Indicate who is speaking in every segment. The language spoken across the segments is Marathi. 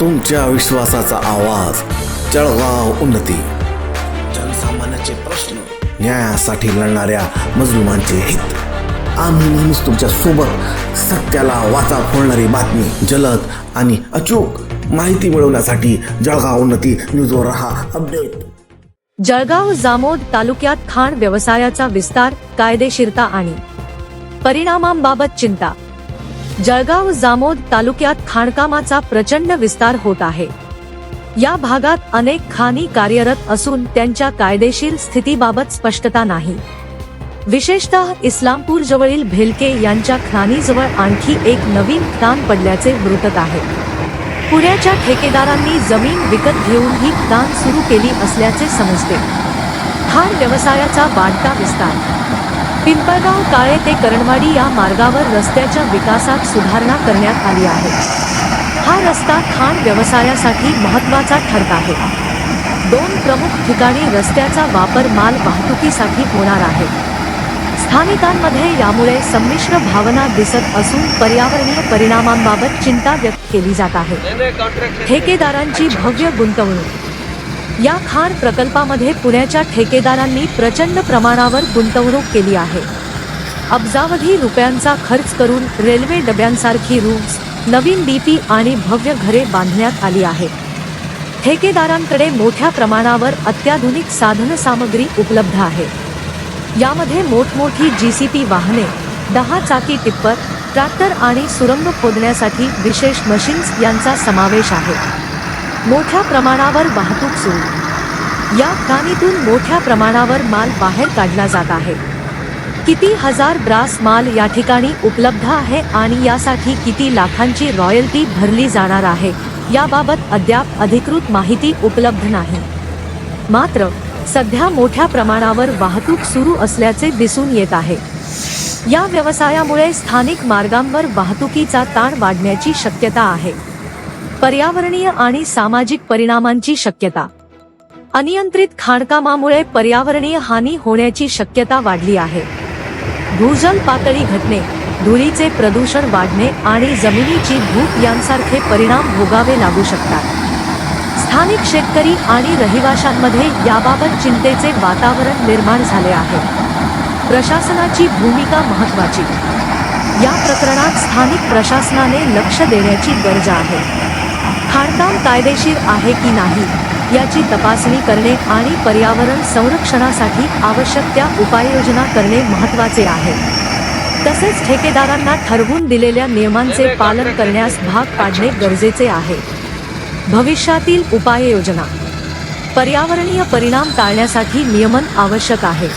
Speaker 1: तुमच्या विश्वासाचा आवाज. जळगाव उन्नती. जनसामान्याचे प्रश्न न्यायासाठी लढणाऱ्या मजलुमांचे हित. आम्ही नेहमीच तुमच्यासोबत सत्याला वाचा फोडणारी बातमी जलद आणि अचूक माहिती मिळवण्यासाठी जळगाव उन्नती न्यूजवर रहा अपडेट.
Speaker 2: जळगाव जामोद तालुक्यात खाण व्यवसायाचा विस्तार कायदेशीरता आणि परिणामांबाबत चिंता. जळगाव जामोद तालुक्यात खाणकामाचा प्रचंड विस्तार होत आहे. या भागात अनेक खाणी कार्यरत असून त्यांच्या कायदेशीर स्थितीबाबत स्पष्टता नाही. विशेषतः इस्लामपूर जवळील भेलके यांच्या खाणीजवळ आणखी एक नवीन खाण पडल्याचे वृत्त आहे. पुण्याच्या ठेकेदारांनी जमीन विकत घेऊन ही खाण सुरू केली असल्याचे समजते. खाण व्यवसायाचा वाढता विस्तार पिंपळगाव काळे ते करणवाडी या मार्गावर रस्त्याच्या विकासात सुधारणा करण्यात आली आहे. हा रस्ता खाण व्यवसायासाठी महत्त्वाचा ठरत आहे. दोन प्रमुख ठिकाणी रस्त्याचा वापर माल वाहतुकीसाठी होणार आहे. स्थानिकांमध्ये यामुळे संमिश्र भावना दिसत असून पर्यावरणीय परिणामांबाबत चिंता व्यक्त केली जात आहे. ठेकेदारांची भव्य गुंतवणूक या खाण प्रकल्पामध्ये पुण्याच्या ठेकेदारांनी प्रचंड प्रमाणावर गुंतवणूक केली आहे. अब्जावधी रुपयांचा खर्च करून रेल्वे डब्यांसारखी रूम्स नवीन डीपी आणि भव्य घरे बांधण्यात आली आहेत ठेकेदारांकडे मोठ्या प्रमाणावर अत्याधुनिक साधनसामग्री उपलब्ध आहे. यामध्ये मोठमोठी जी सी पी वाहने दहा चाकी टिप्पर ट्रॅक्टर आणि सुरंग खोदण्यासाठी विशेष मशीन्स यांचा समावेश आहे. मोठ्या प्रमाणावर वाहतूक सुरू. या खाणीतून मोठ्या प्रमाणावर माल बाहेर काढला जात आहे. किती हजार ब्रास माल या ठिकाणी उपलब्ध आहे आणि यासाठी किती लाखांची रॉयल्टी भरली जाणार आहे याबाबत अद्याप अधिकृत माहिती उपलब्ध नाही. मात्र सध्या मोठ्या प्रमाणावर वाहतूक सुरू असल्याचे दिसून येत आहे. या व्यवसायामुळे स्थानिक मार्गांवर वाहतुकीचा ताण वाढण्याची शक्यता आहे. पर्यावरणीय आणि सामाजिक परिणामांची शक्यता. अनियंत्रित खाणकामामुळे पर्यावरणीय हानी होण्याची शक्यता वाढली आहे. भूजल पातळी घटणे धुळीचे प्रदूषण वाढणे आणि जमिनीची धूप यांसारखे परिणाम भोगावे लागू शकतात. स्थानिक शेतकरी आणि रहिवाशांमध्ये याबाबत चिंतेचे वातावरण निर्माण झाले आहे. प्रशासनाची भूमिका महत्वाची या प्रकरणात स्थानिक प्रशासनाने लक्ष देण्याची गरज आहे. खाणकाम कायदेशीर आहे की नाही याची तपासणी करणे आणि पर्यावरण संरक्षणासाठी आवश्यक त्या उपाययोजना करणे महत्त्वाचे आहे. तसेच ठेकेदारांना ठरवून दिलेल्या नियमांचे पालन करण्यास भाग पाडणे गरजेचे आहे. भविष्यातील उपाययोजना. पर्यावरणीय परिणाम टाळण्यासाठी नियमन आवश्यक आहे.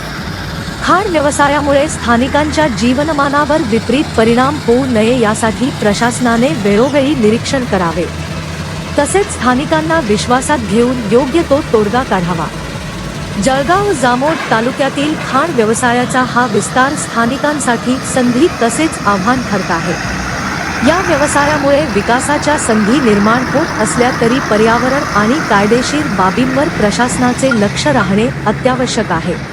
Speaker 2: खाण व्यवसायामुळे स्थानिकांच्या जीवनमानावर विपरीत परिणाम होऊ नये यासाठी प्रशासनाने वेळोवेळी निरीक्षण करावे. तसेच स्थानिकांना विश्वासात घेऊन योग्य तो तोडगा काढावा. जळगाव जामोद तालुक्यातील खाण व्यवसायाचा हा विस्तार स्थानिकांसाठी संधी तसेच आव्हान ठरत आहे. या व्यवसायामुळे विकासाच्या संधी निर्माण होत असल्या तरी पर्यावरण आणि कायदेशीर बाबींवर प्रशासनाचे लक्ष राहणे अत्यावश्यक आहे.